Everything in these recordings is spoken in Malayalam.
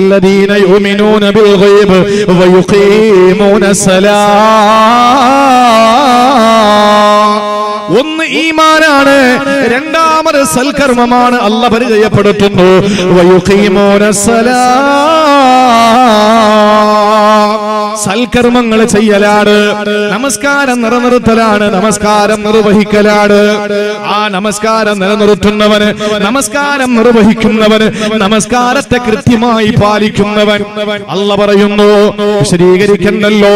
الذين يؤمنون بالغيب ويقيمون الصلاة ഒന്ന് ഈമാനാണ് രണ്ടാമത് സൽക്കർമ്മമാണ് അല്ല പരിചയപ്പെടുത്തുന്നു വയുഖീമൂന സലാ സൽക്കർമ്മങ്ങൾ ചെയ്യലാണ്. നമസ്കാരം നിലനിർത്തലാണ് നമസ്കാരം നിർവഹിക്കലാണ്. ആ നമസ്കാരം നിലനിർത്തുന്നവന് നമസ്കാരം നിർവഹിക്കുന്നവന് നമസ്കാരത്തെ കൃത്യമായി പാലിക്കുന്നവൻ അല്ല പറയുന്നു വിശദീകരിക്കണ്ടല്ലോ.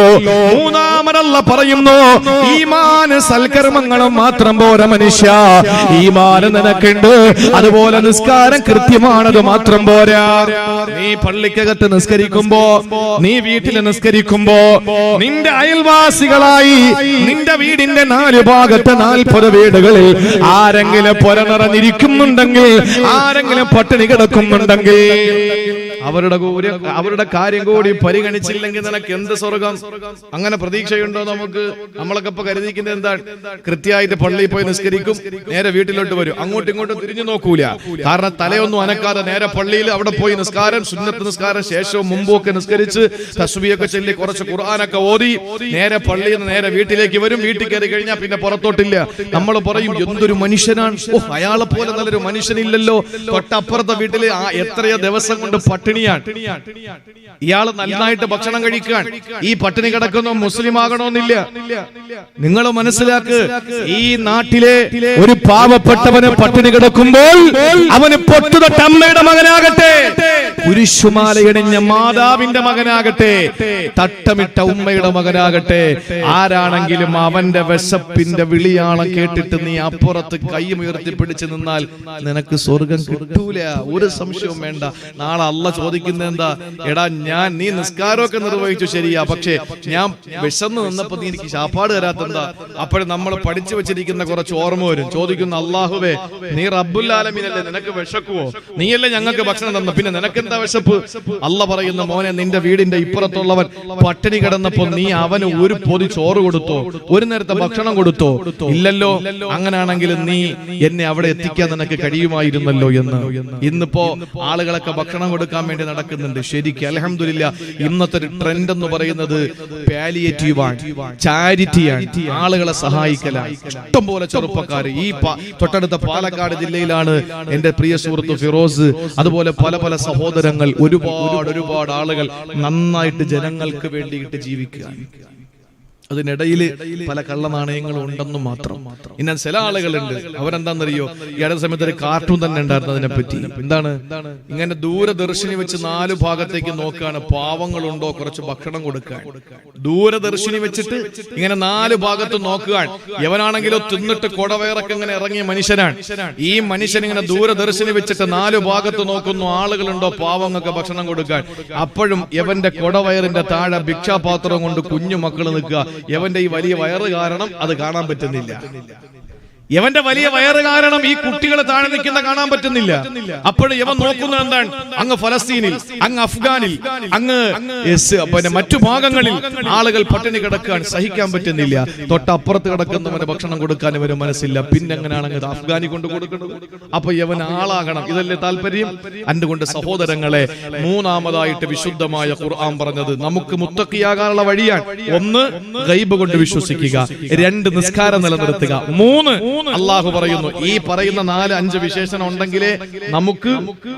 മൂന്നാമനല്ല പറയുന്നു ഈമാന് സൽക്കർമ്മങ്ങളും മാത്രം പോരാ മനുഷ്യ. ഈമാന് നിനക്കുണ്ട് അതുപോലെ നിസ്കാരം കൃത്യമാണത് മാത്രം പോരാ. നീ പള്ളിക്കകത്ത് നിസ്കരിക്കുമ്പോ നീ വീട്ടിൽ നിസ്കരിക്കുമ്പോ നിന്റെ അയൽവാസികളായി നിന്റെ വീടിന്റെ നാല് ഭാഗത്ത് നാൽപ്പത് വീടുകളിൽ ആരെങ്കിലും പുര നിറഞ്ഞിരിക്കുന്നുണ്ടെങ്കിൽ ആരെങ്കിലും പട്ടിണി കിടക്കുന്നുണ്ടെങ്കിൽ അവരുടെ കൂടി അവരുടെ കാര്യം കൂടി പരിഗണിച്ചില്ലെങ്കിൽ നിനക്ക് എന്ത് സ്വർഗം? അങ്ങനെ പ്രതീക്ഷയുണ്ടോ നമുക്ക്? നമ്മളൊക്കെ ഇപ്പൊ കരുതിക്കുന്നത് എന്താണ്? കൃത്യമായിട്ട് പള്ളിയിൽ പോയി നിസ്കരിക്കും. നേരെ വീട്ടിലോട്ട് വരും. അങ്ങോട്ടും ഇങ്ങോട്ടും തിരിഞ്ഞു നോക്കൂല. കാരണം തലയൊന്നും അനക്കാതെ നേരെ പള്ളിയിൽ അവിടെ പോയി നിസ്കാരം സുന്നത്ത് നിസ്കാരം ശേഷവും മുമ്പും ഒക്കെ നിസ്കരിച്ച് തസ്ബിയൊക്കെ ചൊല്ലി കുറച്ച് ഖുർആാനൊക്കെ ഓതി. നേരെ പള്ളിയിൽ നിന്ന് നേരെ വീട്ടിലേക്ക് വരും. വീട്ടിൽ കയറി കഴിഞ്ഞാൽ പിന്നെ പുറത്തോട്ടില്ല. നമ്മൾ പറയും എന്തൊരു മനുഷ്യനാണ്. ഓ അയാളെ പോലെ നല്ലൊരു മനുഷ്യനില്ലല്ലോ. തൊട്ടപ്പുറത്തെ വീട്ടിൽ ആ എത്രയോ ദിവസം കൊണ്ട് പട്ടിണിയാണ്. ഇയാൾ നന്നായിട്ട് ഭക്ഷണം കഴിക്കാൻ ഈ പട്ടിണി കിടക്കുന്ന മുസ്ലിം ആകണമെന്നില്ല നിങ്ങൾ മനസ്സിലാക്ക് ഈ നാട്ടിലെ ഒരു പാവപ്പെട്ടവന് പട്ടിണി കിടക്കുമ്പോൾ അവന് പൊട്ടുതൊട്ടമ്മയുടെ മകനാകട്ടെ. കുരിശുമാലയണിഞ്ഞ മാതാവിന്റെ മകനാകട്ടെ തട്ടമിട്ട ഉമ്മയുടെ മകനാകട്ടെ. ആരാണെങ്കിലും അവന്റെ വിശപ്പിന്റെ വിളിയാണ് കേട്ടിട്ട് നീ അപ്പുറത്ത് കൈമുയർത്തി പിടിച്ചു നിന്നാൽ നിനക്ക് സ്വർഗം കിട്ടൂല. ഒരു സംശയവും വേണ്ട. നാളെ അല്ല ചോദിക്കുന്നത് എന്താ? എടാ ഞാൻ നീ നിസ്കാരമൊക്കെ നിർവഹിച്ചു ശരിയാ. പക്ഷേ ഞാൻ വിശന്ന് നിന്നപ്പോ നീ എനിക്ക് ശാപ്പാട് തരാത്തെന്താ? അപ്പോഴും നമ്മൾ പഠിച്ചു വെച്ചിരിക്കുന്ന കുറച്ച് ഓർമ്മ വരും. ചോദിക്കുന്ന അള്ളാഹുവേ നീ റബ്ബുല്ലാലമീനല്ലേ നിനക്ക് വിശക്കുവോ? നീയല്ലേ ഞങ്ങൾക്ക് ഭക്ഷണം തന്നു പിന്നെ നിനക്ക് എന്താ വിശപ്പ് അല്ല പറയുന്ന മോനെ നിന്റെ വീടിന്റെ ഇപ്പുറത്തുള്ളവൻ പട്ടിണി കിടന്നപ്പോ നീ അവന് ഒരു പൊതി ചോറ് കൊടുത്തോ ഒരു നേരത്തെ ഭക്ഷണം കൊടുത്തോ? ഇല്ലല്ലോ അങ്ങനാണെങ്കിൽ നീ എന്നെ അവിടെ എത്തിക്കാൻ നിനക്ക് കഴിയുമായിരുന്നല്ലോ എന്ന്. ഇന്നിപ്പോ ആളുകളൊക്കെ ഭക്ഷണം കൊടുക്കാൻ വേണ്ടി നടക്കുന്നുണ്ട്. ശരിക്ക് അലഹമില്ല ഇന്നത്തെ ഒരു ട്രെൻഡ് എന്ന് പറയുന്നത് പാലിയേറ്റീവ് ആണ് ചാരിറ്റിയാണ് ആളുകളെ സഹായിക്കലാണ്. ഇഷ്ടം പോലെ ചെറുപ്പക്കാർ ഈ തൊട്ടടുത്ത പാലക്കാട് ജില്ലയിലാണ് എന്റെ പ്രിയ സുഹൃത്ത് ഫിറോസ്. അതുപോലെ പല പല സഹോദരങ്ങൾ ഒരുപാട് ഒരുപാട് ആളുകൾ നന്നായിട്ട് ജനങ്ങൾക്ക് വേണ്ടിയിട്ട് ജീവിക്കുക അതിനിടയിൽ പല കള്ളനാണയങ്ങളും ഉണ്ടെന്നും മാത്രം. ഇന്ന ചില ആളുകളുണ്ട്. അവരെന്താണെന്നറിയോ? ഈ അടുത്ത സമയത്ത് ഒരു കാർട്ടൂൺ തന്നെ ഉണ്ടായിരുന്നു അതിനെ പറ്റി എന്താണ്? ഇങ്ങനെ ദൂരദർശിനി വെച്ച് നാല് ഭാഗത്തേക്ക് നോക്കുകയാണ് പാവങ്ങളുണ്ടോ കുറച്ച് ഭക്ഷണം കൊടുക്കാൻ. ദൂരദർശിനി വെച്ചിട്ട് ഇങ്ങനെ നാല് ഭാഗത്ത് നോക്കുകയാണ് എവനാണെങ്കിലോ തിന്നിട്ട് കൊടവയറൊക്കെ ഇങ്ങനെ ഇറങ്ങിയ മനുഷ്യനാണ്. ഈ മനുഷ്യൻ ഇങ്ങനെ ദൂരദർശിനി വെച്ചിട്ട് നാല് ഭാഗത്ത് നോക്കുന്നു ആളുകളുണ്ടോ പാവങ്ങൾക്ക് ഭക്ഷണം കൊടുക്കാൻ. അപ്പോഴും എവന്റെ കൊടവയറിന്റെ താഴെ ഭിക്ഷാപാത്രം കൊണ്ട് കുഞ്ഞു മക്കൾ നിൽക്കുക. യവന്റെ ഈ വലിയ വയറ് കാരണം അത് കാണാൻ പറ്റുന്നില്ല. യവന്റെ വലിയ വയറ് കാരണം ഈ കുട്ടികൾ താഴെ നിൽക്കുന്ന കാണാൻ പറ്റുന്നില്ല. അപ്പോഴും യവൻ നോക്കുന്നത് എന്താണ്? അങ്ങ് ഫലസ്തീനിൽ അങ്ങ് അഫ്ഗാനിൽ അങ്ങ് പിന്നെ മറ്റു ഭാഗങ്ങളിൽ ആളുകൾ പട്ടിണി കിടക്കാൻ സഹിക്കാൻ പറ്റുന്നില്ല. തൊട്ടപ്പുറത്ത് കിടക്കുന്നവന് ഭക്ഷണം കൊടുക്കാൻ ഇവർ മനസ്സില്ല. പിന്നെ എങ്ങനെയാണ് അങ്ങ് അഫ്ഗാനി കൊണ്ട് കൊടുക്കുന്നത്? അപ്പൊ യവൻ ആളാകണം. ഇതല്ലേ താല്പര്യം? അതുകൊണ്ട് സഹോദരങ്ങളെ മൂന്നാമതായിട്ട് വിശുദ്ധമായ ഖുർആൻ പറഞ്ഞത് നമുക്ക് മുത്തക്കിയാകാനുള്ള വഴിയാണ്. ഒന്ന് ഗൈബ് കൊണ്ട് വിശ്വസിക്കുക. രണ്ട് നിസ്കാരം നിലനിർത്തുക മൂന്ന് അള്ളാഹു പറയുന്നു ഈ പറയുന്ന നാല് അഞ്ച് വിശേഷണം ഉണ്ടെങ്കിലേ നമുക്ക്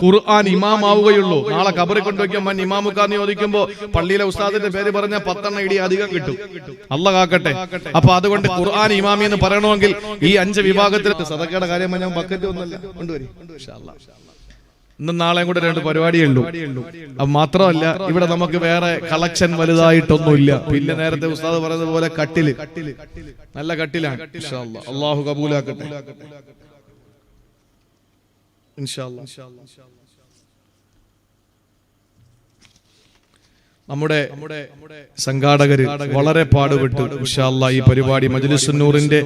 ഖുർആൻ ഇമാമാവുകയുള്ളൂ. നാളെ കബറി കൊണ്ടുവയ്ക്കുമ്പോൾ ഇമാമുക്കാന്ന് ചോദിക്കുമ്പോ പള്ളിയിലെ ഉസ്താദിന്റെ പേര് പറഞ്ഞ പത്തെണ്ണ ഇടി അധികം കിട്ടും. അല്ല കാക്കട്ടെ. അപ്പൊ അതുകൊണ്ട് ഖുർആൻ ഇമാമി എന്ന് പറയണമെങ്കിൽ ഈ അഞ്ച് വിഭാഗത്തിൽ സദക്കയുടെ കാര്യം ഞാൻ ബക്കറ്റ് ഒന്നല്ല കൊണ്ടുവരും. ഇന്നും നാളെയും കൂടെ രണ്ട് പരിപാടിയേ അത് മാത്രമല്ല ഇവിടെ നമുക്ക് വേറെ കളക്ഷൻ വലുതായിട്ടൊന്നുമില്ല. പിന്നെ നേരത്തെ ഉസ്താദ് പറയുന്നത് പോലെ കട്ടിൽ. നല്ല കട്ടിലാണ്. അള്ളാഹു കബൂലാക്കട്ടെ. ഇൻഷാ അല്ലാ. നമ്മുടെ സംഘാടകർ വളരെ പാടുപെട്ട്. ഇൻഷാല്ല ഈ പരിപാടി മജ്ലിസുന്നൂറിന്റെ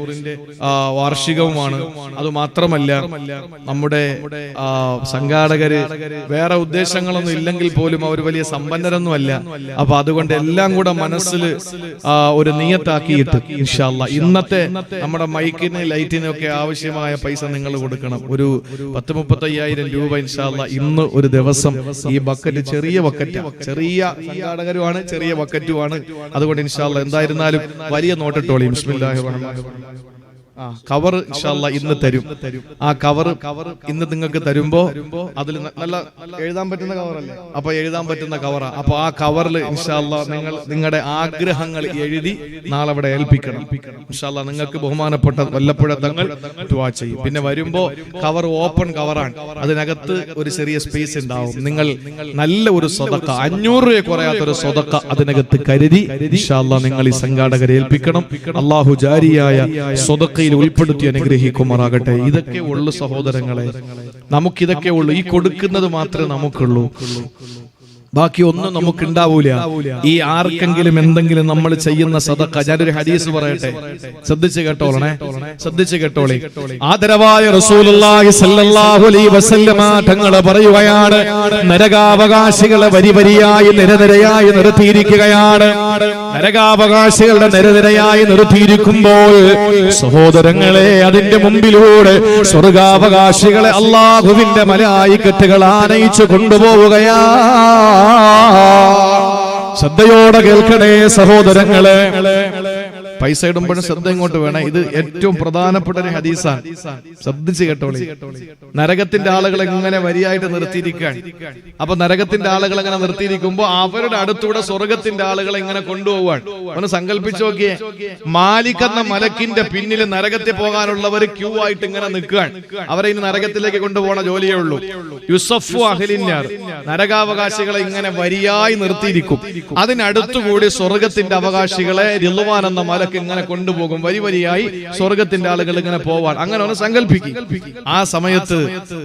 വാർഷികവുമാണ്. അത് മാത്രമല്ല നമ്മുടെ സംഘാടകര് വേറെ ഉദ്ദേശങ്ങളൊന്നും ഇല്ലെങ്കിൽ പോലും അവർ വലിയ സമ്പന്നരൊന്നും അല്ല അപ്പൊ അതുകൊണ്ട് എല്ലാം കൂടെ മനസ്സിൽ ഒരു നിയത്താക്കിയിട്ട് ഇൻഷാല്ല ഇന്നത്തെ നമ്മുടെ മൈക്കിന് ലൈറ്റിനൊക്കെ ആവശ്യമായ പൈസ നിങ്ങൾ കൊടുക്കണം. ഒരു പത്ത് മുപ്പത്തി അയ്യായിരം രൂപ ഇൻഷാല്ല ഇന്ന് ഒരു ദിവസം ഈ ബക്കറ്റ് ചെറിയ ബക്കറ്റ്. ചെറിയ സംഘാടകരുമാണ് ചെറിയ ബക്കറ്റുമാണ് അതുകൊണ്ട് ഇൻഷാല്ല എന്തായിരുന്നാലും വലിയ നോട്ടിട്ടോളി ബിസ്മില്ലാഹിർ റഹ്മാനിർ റഹീം. കവർ ഇൻഷാല്ല ഇന്ന് തരും. ആ കവർ കവർ ഇന്ന് നിങ്ങൾക്ക് തരുമ്പോ അതിൽ നല്ല എഴുതാൻ പറ്റുന്ന കവറല്ലേ അപ്പൊ എഴുതാൻ പറ്റുന്ന കവറാ അപ്പൊ ആ കവറിൽ ഇൻഷാല്ല നിങ്ങൾ നിങ്ങളുടെ ആഗ്രഹങ്ങൾ എഴുതി നാളെ അവിടെ ഏൽപ്പിക്കണം. ഇൻഷാല്ല നിങ്ങൾക്ക് ബഹുമാനപ്പെട്ട വല്ലപ്പുഴ തങ്ങൾ ചെയ്യും. പിന്നെ വരുമ്പോ കവർ ഓപ്പൺ കവറാണ് അതിനകത്ത് ഒരു ചെറിയ സ്പേസ് ഉണ്ടാവും. നിങ്ങൾ നല്ല ഒരു സ്വതക്ക അഞ്ഞൂറ് രൂപ കുറയാത്ത ഒരു സ്വതക്ക അതിനകത്ത് കരുതി ഇൻഷാല്ല നിങ്ങൾ ഈ സംഘാടകരെ ഏൽപ്പിക്കണം. അള്ളാഹു ജാരിയായ സ്വതക്കയിൽ ഉൾപ്പെടുത്തി അനുഗ്രഹിക്കുമാറാകട്ടെ. ഇതൊക്കെ ഉള്ളു സഹോദരങ്ങളെ. നമുക്കിതൊക്കെ ഉള്ളു. ഈ കൊടുക്കുന്നത് മാത്രമേ നമുക്കുള്ളൂ. ബാക്കി ഒന്നും നമുക്ക് ഉണ്ടാവൂല ഈ ആർക്കെങ്കിലും എന്തെങ്കിലും നമ്മൾ ചെയ്യുന്ന സദക്ക. ഞാനൊരു ഹദീസ് പറയട്ടെ? ശ്രദ്ധിച്ച് കേട്ടോളണേ? ശ്രദ്ധിച്ച് കേട്ടോളെ. ആദരവായ പറയുകയാണ് നരകാവകാശികളെ വരി വരിയായി നിരനിരയായി നിർത്തിയിരിക്കുകയാണ്. നരകാവകാശികളുടെ നിരനിരയായി നിർത്തിയിരിക്കുമ്പോൾ സഹോദരങ്ങളെ അതിന്റെ മുമ്പിലൂടെ സ്വർഗാവകാശികളെ അള്ളാഹുവിന്റെ മലായിക്കറ്റുകൾ ആനയിച്ചു കൊണ്ടുപോവുകയാ. ശ്രദ്ധയോടെ കേൾക്കണേ സഹോദരങ്ങളെ. പൈസ ഇടുമ്പോഴും ശ്രദ്ധ ഇങ്ങോട്ട് വേണം. ഇത് ഏറ്റവും പ്രധാനപ്പെട്ട ഒരു ഹദീസാണ്. ശ്രദ്ധിച്ച് കേട്ടോളി നരകത്തിന്റെ ആളുകൾ എങ്ങനെ വരിയായിട്ട് നിർത്തിയിരിക്കുകയാണ്. അപ്പൊ നരകത്തിന്റെ ആളുകൾ ഇങ്ങനെ നിർത്തിയിരിക്കുമ്പോ അവരുടെ അടുത്തൂടെ സ്വർഗത്തിന്റെ ആളുകൾ എങ്ങനെ കൊണ്ടുപോവാണ്. ഒന്ന് സങ്കല്പിച്ചു നോക്കിയേ. മാലിക് എന്ന മലക്കിന്റെ പിന്നിൽ നരകത്തിൽ പോകാനുള്ളവർ ക്യൂ ആയിട്ട് ഇങ്ങനെ നിൽക്കാൻ അവരെ ഇനി നരകത്തിലേക്ക് കൊണ്ടുപോകണ ജോലിയേ ഉള്ളൂ. യുസഫു അഹലിന്യാർ നരകാവകാശികളെ ഇങ്ങനെ വരിയായി നിർത്തിയിരിക്കും. അതിനടുത്തുകൂടി സ്വർഗത്തിന്റെ അവകാശികളെ റിലുവാൻ എന്ന മലക്ക് ഇങ്ങനെ കൊണ്ടുപോകും. വരി വരിയായി സ്വർഗത്തിന്റെ ആളുകൾ ഇങ്ങനെ പോവാൻ. അങ്ങനെ ഒന്ന് സങ്കല്പിക്കും ആ സമയത്ത്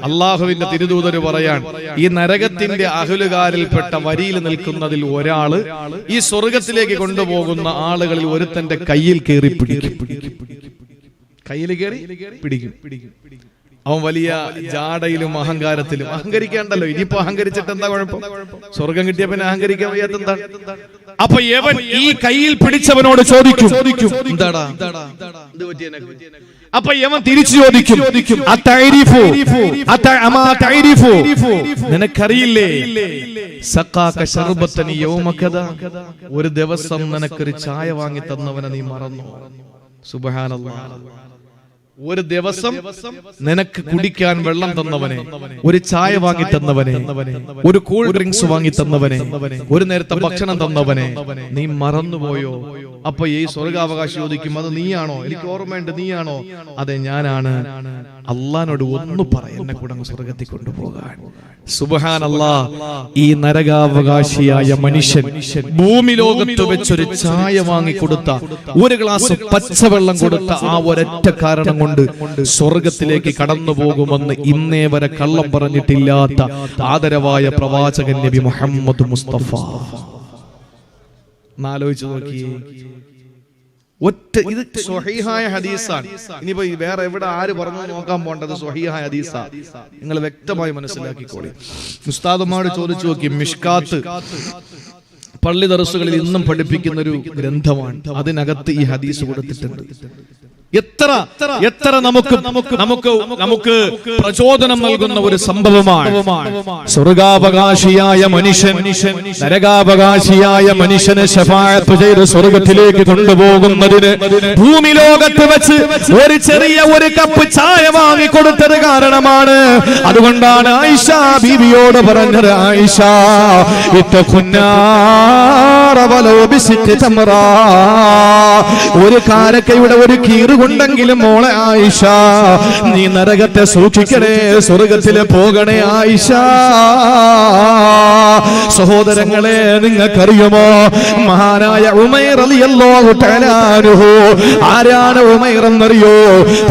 അള്ളാഹുവിന്റെ തിരുദൂതര് പറയാൻ ഈ നരകത്തിന്റെ അഹലുകാരിൽപ്പെട്ട വരിയിൽ നിൽക്കുന്നതിൽ ഒരാൾ ഈ സ്വർഗത്തിലേക്ക് കൊണ്ടുപോകുന്ന ആളുകളിൽ ഒരുത്തന്റെ കയ്യിൽ കയറി പിടിക്കും. കയ്യിൽ കയറി പിടിക്കും. അവൻ വലിയ ജാടയിലും അഹങ്കാരത്തിലും. അഹങ്കരിക്കാണ്ടല്ലോ ഇനിയിപ്പോ അഹങ്കരിച്ചിട്ട് എന്താ കുഴപ്പം? സ്വർഗം കിട്ടിയ പിന്നെ അഹങ്കരിക്കാൻ വയ്യാത്ത എന്താ അപ്പൊ യവൻ ഈ കയ്യിൽ പിടിച്ചവനോട് ചോദിക്കും. ചോദിക്കും. എന്താടാ? അപ്പൊ യവൻ തിരിച്ചു ചോദിക്കും. "അത്തഅരിഫു? അത്ത- അമാ തഅരിഫു? നിനക്കറിയില്ലേ? ഒരു ദിവസം നിനക്കൊരു ചായ വാങ്ങി തന്നവനെ നീ മറന്നു? സുബ്ഹാനല്ലാഹ്. ഒരു ദിവസം നിനക്ക് കുടിക്കാൻ വെള്ളം തന്നവനെ ഒരു ചായ വാങ്ങി തന്നവനെ ഒരു കൂൾ ഡ്രിങ്ക്സ് വാങ്ങി തന്നവനെ ഒരു നേരത്തെ ഭക്ഷണം തന്നവനെ. നീ മറന്നുപോയോ? അപ്പൊ ഈ സ്വർഗാവകാശം ചോദിക്കും അത് നീയാണോ? എനിക്ക് ഓർമ്മയുണ്ട് നീയാണോ? അതെ ഞാനാണ് അള്ളഹാനോട് ഒന്ന് പറ എന്നെ കൂടെ സ്വർഗത്തിൽ കൊണ്ടുപോകാൻ. സുബഹാൻ ഈ നരകാവകാശിയായ മനുഷ്യൻ ഭൂമി ലോകത്ത് വെച്ചൊരു ചായ വാങ്ങി കൊടുത്ത ഒരു ഗ്ലാസ് പച്ചവെള്ളം കൊടുത്ത ആ ഒരൊറ്റ കാരണം കൊണ്ട് സ്വർഗത്തിലേക്ക് കടന്നു പോകുമെന്ന് ഇന്നേ വരെ കള്ളം പറഞ്ഞിട്ടില്ലാത്ത ആദരവായ പ്രവാചകൻ നബി മുഹമ്മദ് മുസ്തഫ. നോക്കിയേ. ഒറ്റ ഇത് സ്വഹീഹായ ഹദീസാണ്. ഇനിയിപ്പോ വേറെ എവിടെ ആര് പറഞ്ഞു നോക്കാൻ പോണ്ടത് സ്വഹീഹായ ഹദീസാ? നിങ്ങൾ വ്യക്തമായി മനസ്സിലാക്കിക്കോളി. ഉസ്താദുമാരോട് ചോദിച്ചു നോക്കി മിഷ്കാത്ത് പള്ളി ദർസുകളിൽ ഇന്നും പഠിപ്പിക്കുന്ന ഒരു ഗ്രന്ഥമാണ്. അതിനകത്ത് ഈ ഹദീസ് കൊടുത്തിട്ടുണ്ട്. എത്ര എത്ര നമുക്ക് നമുക്ക് നമുക്ക് നമുക്ക് പ്രചോദനം നൽകുന്ന ഒരു സംഭവമാണ്. സ്വർഗാവകാശിയായ മനുഷ്യൻ നരകാവകാശിയായ മനുഷ്യനെ ശഫായത്ത് ചെയ്ത് സ്വർഗത്തിലേക്ക് കൊണ്ടുപോകുന്നതിന് ഭൂമി ലോകത്ത് വെച്ച് ഒരു ചെറിയ ഒരു കപ്പ് ചായ വാങ്ങി കൊടുത്തത് കാരണമാണ്. അതുകൊണ്ടാണ് ആയിഷ ബീവിയോട് പറഞ്ഞത് ആയിഷ ഒരു കാരക്കയുടെ ഒരു കീറുകൊണ്ടെങ്കിലും മോളെ ആയിഷ നീ നരകത്തെ സൂക്ഷിക്കണേ സ്വർഗത്തിലെ പോകണേ ആയിഷ. സഹോദരങ്ങളെ നിങ്ങൾക്കറിയുമോ? മഹാനായ ഉമൈർ ആരാണ് ഉമൈർ എന്നറിയോ?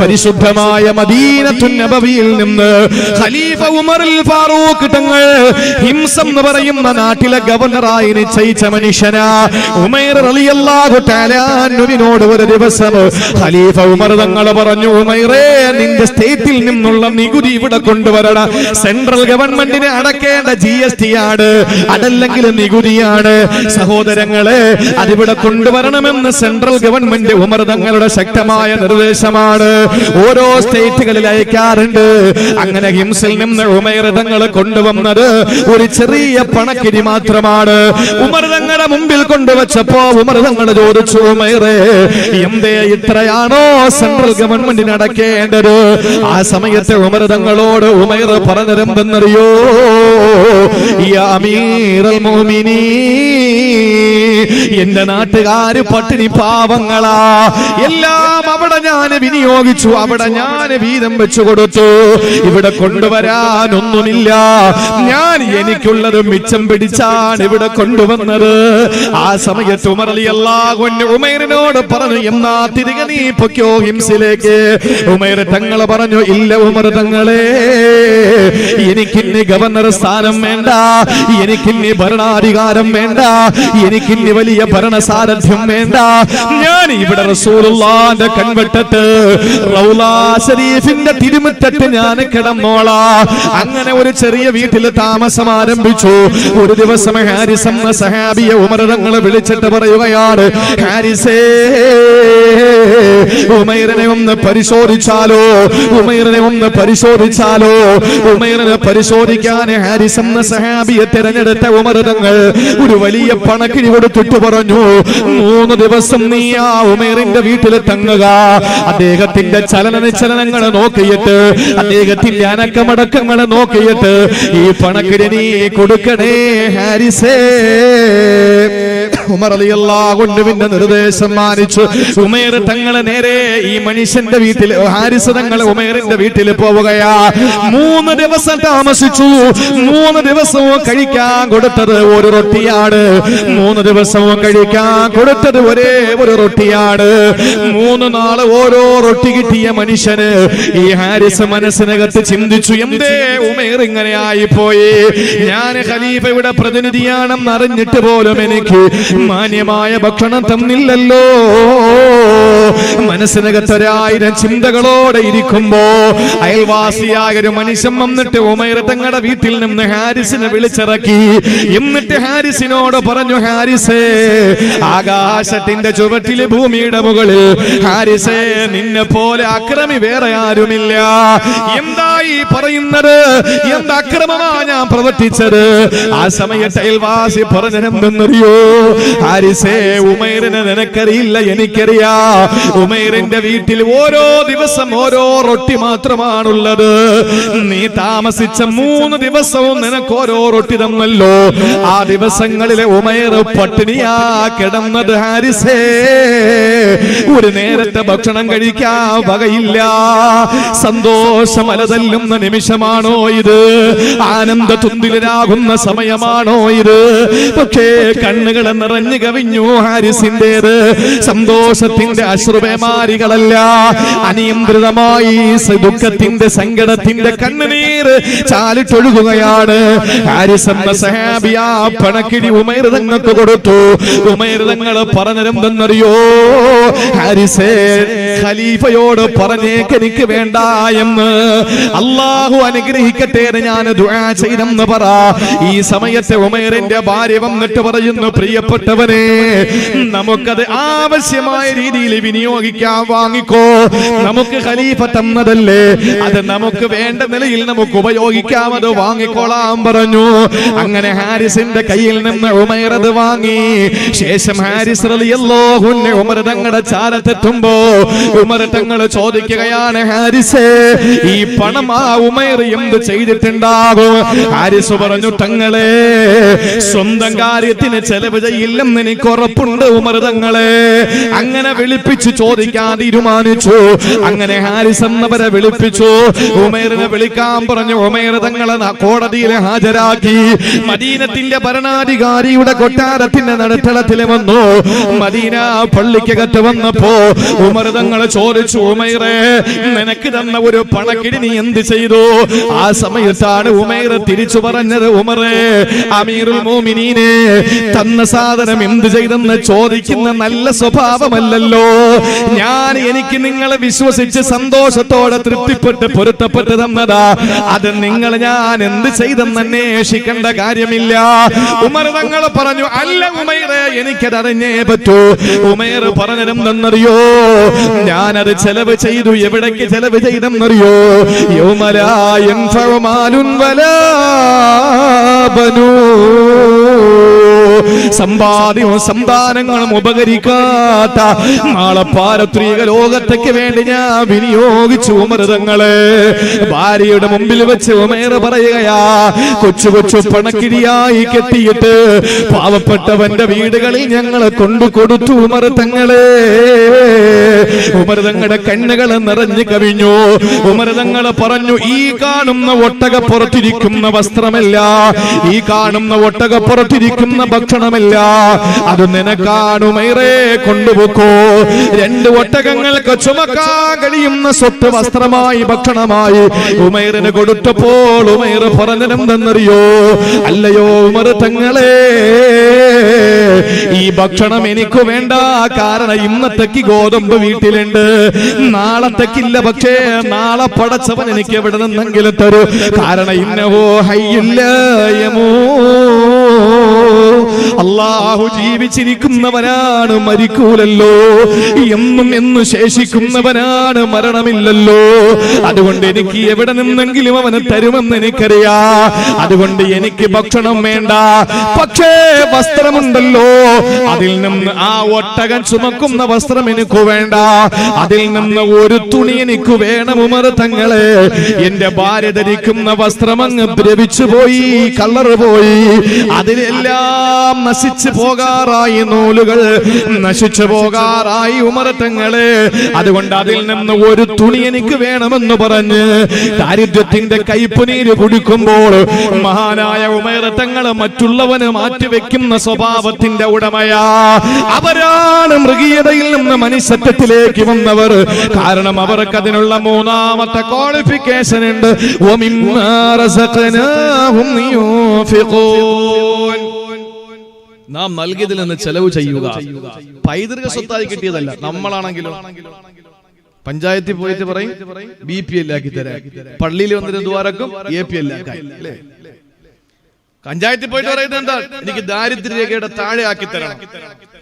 പരിശുദ്ധമായ മദീനത്തുന്നബവിയിൽ നിന്ന് ഖലീഫ ഉമറിൽ ഫാറൂഖ് തങ്ങൾ ഹിംസം എന്ന് പറയുന്ന നാട്ടിലെ ഗവർണറായി നിശ്ചയിച്ച മനുഷ്യനാ ഉമൈർ റളിയല്ലാഹു തആല ഒരു ദിവസം ഖലീഫ തങ്ങൾ പറഞ്ഞു നിന്റെ സ്റ്റേറ്റിൽ നിന്നുള്ള നികുതി ഇവിടെ കൊണ്ടുവരണം സെൻട്രൽ ഗവൺമെന്റിന് അടക്കേണ്ട ജി എസ് ടി ആണ്. അതല്ലെങ്കിൽ നികുതിയാണ്. സഹോദരങ്ങളെ അതിവിടെ കൊണ്ടുവരണമെന്ന് സെൻട്രൽ ഗവൺമെന്റ് ഉമർ തങ്ങളുടെ ശക്തമായ നിർദ്ദേശമാണ്. ഓരോ സ്റ്റേറ്റുകളിൽ അയക്കാറുണ്ട്. അങ്ങനെ ഹിംസിൽ നിന്ന് ഉമൈർ കൊണ്ടുവന്നത് ഒരു ചെറിയ പണക്കിരി മാത്രമാണ്. ഉമർ തങ്ങളുടെ മുമ്പിൽ കൊണ്ടുവച്ചപ്പോ ഉമർ ചോദിച്ചു ഉമൈറേ എന്തേ ഇത്രയാണോ? സെൻട്രൽ ഗവൺമെന്റിന് അടക്കേണ്ടത്. ആ സമയത്ത് ഉമർ തങ്ങളോട് ഉമൈർ പറഞ്ഞതെന്തെന്നറിയോ? ഈ അമീറൽ മുഅ്മിനീൻ. എന്റെ നാട്ടുകാര് പട്ടിണി പാവങ്ങളാ. എല്ലാം അവിടെ ഞാൻ വിനിയോഗിച്ചു അവിടെ ഞാൻ വീതം വെച്ചു കൊടുത്തു. ഇവിടെ കൊണ്ടുവരാനൊന്നുമില്ല. ഞാൻ എനിക്കുള്ളത് മിച്ചം പിടിച്ചാണ് ഇവിടെ കൊണ്ടുവന്നത്. ആ സമയത്ത് ഉമറലി ഉമൈറിനോട് പറഞ്ഞു എന്നാ തിരികെ നീ പൊക്കോ ഹിംസിലേക്ക്. ഉമേർ തങ്ങളെ പറഞ്ഞു ഇല്ല ഉമർ തങ്ങളെ എനിക്കിന്നി ഗവർണർ സ്ഥാനം വേണ്ട എനിക്കിന്നി ഭരണാധികാരം വേണ്ട എനിക്കിന്ന് വലിയ ഭരണ സാരഥ്യം വേണ്ട. ഞാൻ ഇവിടെ റസൂലുള്ളാന്റെ കൺവെട്ടത്ത് റൗലാ ഷരീഫിന്റെ തിരുമുറ്റത്ത് ഞാൻ കിടന്നോളാ. അങ്ങനെ ഒരു ചെറിയ വീട്ടിൽ താമസം ആരംഭിച്ചു. ഒരു ദിവസം ഹാരിസ് എന്ന സഹാബിയ ഉമരങ്ങൾ വിളിച്ചിട്ട് പറയുകയാണ് ഹാരിസേ ഉമൈറിനെ ഒന്ന് പരിശോധിച്ചാലോ? ഉമൈറിനെ ഒന്ന് പരിശോധിച്ചാലോ? ഉമൈറിനെ പരിശോധിക്കാൻ ഹാരിസ് എന്ന സഹാബിയെ തിരഞ്ഞെടുത്ത ഉമരങ്ങൾ ഒരു വലിയ പണക്കിഴി കൊടുത്തിട്ട് പറഞ്ഞു. മൂന്ന് ദിവസം നീ ആ ഉമേറിന്റെ വീട്ടിൽ തങ്ങുക. അദ്ദേഹത്തിന്റെ ചലന നിശ്ചലനങ്ങൾ നോക്കിയിട്ട് അദ്ദേഹത്തിന്റെ അനക്കമടക്കങ്ങൾ നോക്കിയിട്ട് ഈ പണക്കിന് നീ കൊടുക്കണേ ഹാരിസേ. ഉമർ നിർദ്ദേശം മാനിച്ചു. ഉമേർ തങ്ങളെ നേരെ ഈ മനുഷ്യന്റെ വീട്ടിൽ ഹാരിസ് തങ്ങളെ ഉമേറിന്റെ വീട്ടിൽ പോവുകയാ. മൂന്ന് ദിവസം താമസിച്ചു. മൂന്ന് ദിവസവും കഴിക്കാൻ കൊടുത്തത് ഒരു റൊട്ടിയാണ്. മൂന്ന് ദിവസവും കഴിക്കാൻ കൊടുത്തത് ഒരേ ഒരു റൊട്ടിയാണ്. മൂന്ന് നാൾ ഓരോ റൊട്ടി കിട്ടിയ മനുഷ്യന് ഈ ഹാരിസ് മനസ്സിനകത്ത് ചിന്തിച്ചു എന്തേ ഉമേർ ഇങ്ങനെ ആയിപ്പോയി? പോയി ഞാൻ ഖലീഫയുടെ പ്രതിനിധിയാണെന്ന് അറിഞ്ഞിട്ട് പോലും എനിക്ക് മാന്യമായ ഭക്ഷണം തന്നില്ലല്ലോ. മനസ്സിനകത്ത് ഒരായിരം ചിന്തകളോടെ ഇരിക്കുമ്പോ അയൽവാസിയായ ഒരു മനുഷ്യൻ വന്നിട്ട് ഉമേർ തങ്ങളുടെ വീട്ടിൽ നിന്ന് ഹാരിസിനെ വിളിച്ചിറക്കി. എന്നിട്ട് ഹാരിസിനോട് പറഞ്ഞു ഹാരിസേ ആകാശത്തിന്റെ ചുവട്ടിൽ ഭൂമിയുടെ മുകളിൽ ഹാരിസേ നിന്നെ പോലെ അക്രമി വേറെ ആരുമില്ല. എന്തായി പറയുന്നത്? എന്ത് അക്രമമാ ഞാൻ പ്രവർത്തിച്ചത്? ആ സമയത്ത് അയൽവാസി പറഞ്ഞെന്തെന്നറിയോ ഹാരിസേ ഉമൈറിനെ നിനക്കറിയില്ല എനിക്കറിയാ. ഉമൈറിന്റെ വീട്ടിൽ ഓരോ ദിവസം ഓരോ റൊട്ടി മാത്രമാണുള്ളത്. നീ താമസിച്ച മൂന്ന് ദിവസവും നിനക്ക് ഓരോ റൊട്ടി തന്നല്ലോ. ആ ദിവസങ്ങളിലെ ഉമൈർ പട്ടിണിയാ കിടന്നത് ഹാരിസേ. ഒരു നേരത്തെ ഭക്ഷണം കഴിക്കാൻ വകയില്ല. സന്തോഷം അലതല്ലുന്ന നിമിഷമാണോ ഇത്? ആനന്ദ തുന്തിലരാകുന്ന സമയമാണോ ഇത്? പക്ഷേ കണ്ണുകൾ നിറഞ്ഞു കവിഞ്ഞു ഹാരിസിന്റേത്. സന്തോഷത്തിന്റെ അശ്രുപേമാരികളല്ല. അനിയന്ത്രിതമായി ദുഃഖത്തിന്റെ സങ്കടത്തിന്റെ കണ്ണുനീർ ചാലിട്ടൊഴുകുകയാണ്. ഹാരിസ് എന്ന സഹാബിയ പണക്കിടി ഉമേർ തങ്ങൾക്ക് കൊടുത്തു. ഉമൈർ തങ്ങൾ പറഞ്ഞതെന്തെന്നറിയോ ഹാരിസേ ഖലീഫയോട് പറഞ്ഞേക്ക് എനിക്ക് വേണ്ട എന്ന്. അള്ളാഹു അനുഗ്രഹിക്കട്ടെ ഞാൻ ചെയ്തെന്ന് പറ. ഈ സമയത്തെ ഉമേറിന്റെ ഭാര്യ വന്നിട്ട് പറയുന്നു പ്രിയപ്പെട്ടവനെ നമുക്കത് ആവശ്യമായ രീതിയിൽ വിനിയോഗിക്കാൻ വാങ്ങിക്കോ. നമുക്ക് ഖലീഫ തന്നതല്ലേ? അത് നമുക്ക് വേണ്ട നിലയിൽ നമുക്ക് ഉപയോഗിക്കാം അത് വാങ്ങിക്കോളാം പറഞ്ഞു. അങ്ങനെ ഹാരിസിന്റെ കയ്യിൽ നിന്ന് ഉമൈർ അത് വാങ്ങി. ശേഷം ഹാരിസ് റളിയല്ലാഹു അൻഹു ഉമർ തങ്ങളുടെ ചാരത്തെത്തുമ്പോ ഉമർ തങ്ങൾ ചോദിക്കുകയാണ് ഹാരിസേ ഈ പണം ആ ഉമൈർ എന്ത് ചെയ്തിട്ടുണ്ടാകും? ഹാരിസ് പറഞ്ഞു തങ്ങളെ സ്വന്തം കാര്യത്തിന് ചെലവ് ചെയ്യില്ലെന്ന് എനിക്ക് ഉറപ്പുണ്ട് ഉമർ തങ്ങളെ. അങ്ങനെ വിളിപ്പിച്ചു ചോദിക്കാൻ തീരുമാനിച്ചു. അങ്ങനെ ഹാരിസ് എന്നവരെ വിളിപ്പിച്ചു. ഉമേറിനെ വിളിക്കാൻ പറഞ്ഞു ഉമേർ തങ്ങളെ കോടതിയിൽ ഹാജരാക്കി. മദീനത്തിന്റെ ഭരണാധികാരിയുടെ കൊട്ടാരത്തിന്റെ നടുത്തളത്തിൽ വന്നു. മദീന പള്ളിക്കകത്ത് വന്നപ്പോ ഉമർ തങ്ങളെ ചോദിച്ചു ഉമൈറെ നിനക്ക് തന്ന ഒരു പണക്കിടി നീ എന്ത് ചെയ്തു? ആ സമയത്താണ് ഉമൈർ തിരിച്ചു പറഞ്ഞത് ഉമറേ അമീറുൽ മോമിനീനെ തന്ന സാധനം എന്ത് ചെയ്തെന്ന് ചോദിക്കുന്ന നല്ല സ്വഭാവമല്ലല്ലോ. ഞാൻ എനിക്ക് നിങ്ങളെ വിശ്വസിച്ച് സന്തോഷത്തോടെ തൃപ്തിപ്പെട്ട് പൊരുത്തപ്പെട്ട് തന്നതാ. അത് നിങ്ങൾ ഞാൻ എന്ത് ചെയ്തെന്ന് അന്വേഷിക്കേണ്ട കാര്യമില്ല. ഉമർ തങ്ങൾ പറഞ്ഞു അല്ല എനിക്കതറിഞ്ഞേ പറ്റൂ. ഉമൈർ പറഞ്ഞതെന്തെന്നറിയോ ഞാനത് ചെലവ് ചെയ്തു എവിടേക്ക് ചെലവ് ചെയ്തെന്നറിയോ? യൗമലായം ഫമാലുൻ വലാ ബനൂ. സമ്പാദ്യവും സന്താനങ്ങളും ഉപകരിക്കാത്ത നാളെ പാരത്രിക ലോകത്തേക്ക് വേണ്ടി ഞാൻ വിനിയോഗിച്ചു ഉമൃതങ്ങളെ ഭാര്യയുടെ മുമ്പിൽ വെച്ച് ഉമേർ പറയുകയാ കൊച്ചു കൊച്ചു പണക്കിടിയായി കെട്ടിയിട്ട് പാവപ്പെട്ടവന്റെ വീടുകളിൽ ഞങ്ങളെ കൊണ്ടു കൊടുത്തു ഉമർതങ്ങളെ ഉമർതങ്ങളുടെ കണ്ണുകൾ നിറഞ്ഞു കവിഞ്ഞു. ഉമർതങ്ങളെ പറഞ്ഞു ഈ കാണുന്ന ഒട്ടകപ്പുറത്തിരിക്കുന്ന വസ്ത്രമല്ല ഈ കാണുന്ന ഒട്ടകപ്പുറത്തിരിക്കുന്ന ഭക്ഷണമല്ല. അത് നിനക്കാണുമേറെ കൊണ്ടുപോക്കോ. രണ്ട് ഒട്ടകങ്ങൾക്ക് ചുമക്കാൻ കഴിയുന്ന സ്വത്ത് വസ്ത്രമായി ഭക്ഷണമായി ഉമേറിന് കൊടുത്തപ്പോൾ ഉമേർ പറഞ്ഞതെന്തെന്നറിയോ? അല്ലയോ ഉമർ തങ്ങളെ? ഈ ഭക്ഷണം എനിക്ക് വേണ്ട. കാരണം ഇന്നത്തേക്ക് ഗോതമ്പ് വീട്ടിലുണ്ട്. നാളത്തേക്കില്ല പക്ഷേ നാളെ പടച്ചവൻ എനിക്ക് എവിടെ നിന്നെങ്കിലും തരൂ. കാരണം ഇന്നവോ ഹയ്യില്ല യമോ. അള്ളാഹു ജീവിച്ചിരിക്കുന്നവനാണ് മരിക്കൂലല്ലോ. എന്നും എന്ന് ശേഷിക്കുന്നവനാണ് മരണമില്ലല്ലോ. അതുകൊണ്ട് എനിക്ക് എവിടെ നിന്നെങ്കിലും അവന് തരുമെന്ന് എനിക്കറിയാ. അതുകൊണ്ട് എനിക്ക് ഭക്ഷണം വേണ്ട. പക്ഷേ വസ്ത്രമുണ്ടല്ലോ. അതിൽ നിന്ന് ആ ഒട്ടകൻ ചുമക്കുന്ന വസ്ത്രം എനിക്ക് വേണ്ട. അതിൽ നിന്ന് ഒരു തുണി എനിക്ക് വേണം ഉമർ തങ്ങളെ. എന്റെ ഭാര്യ ധരിക്കുന്ന വസ്ത്രം അങ്ങ് ദ്രവിച്ചു പോയി കളർ പോയി. അതിലെല്ലാം നശിച്ചു പോകാറായി നൂലുകൾ നശിച്ചു പോകാറായി തങ്ങളെ. അതുകൊണ്ട് അതിൽ നിന്ന് ഒരു തുണി എനിക്ക് വേണമെന്ന് പറഞ്ഞ് ദാരിദ്ര്യത്തിന്റെ കയ്പുനീര് കുടിക്കുമ്പോൾ മഹാനായ ഉമരത്തങ്ങൾ മറ്റുള്ളവന് മാറ്റിവെക്കുന്ന ജമാഅത്തിന്റെ ഉടമയാ. അവരാണ് മൃഗീയതയിൽ നിന്ന് മനുഷ്യത്വത്തിലേക്ക് വന്നവർ. കാരണം അവർക്ക് അതിനുള്ള മൂന്നാമത്തെ ക്വാളിഫിക്കേഷൻ ഉണ്ട്. നാം നൽകിയതിൽ നിന്ന് ചെലവ് ചെയ്യുക. പൈതൃക സ്വത്തായി കിട്ടിയതല്ല. നമ്മളാണെങ്കിലും. പഞ്ചായത്തിൽ പോയിട്ട് പറയും ബി പി എൽ ആക്കി തരാം. പള്ളിയിൽ വന്നിരുന്ന ദ്വാരക്കും എ പി എൽ അല്ലേ? പഞ്ചായത്തിൽ പോയിട്ട് പറയുന്നത് എന്താ? എനിക്ക് ദാരിദ്ര്യരേഖയുടെ താഴെ ആക്കി തരണം.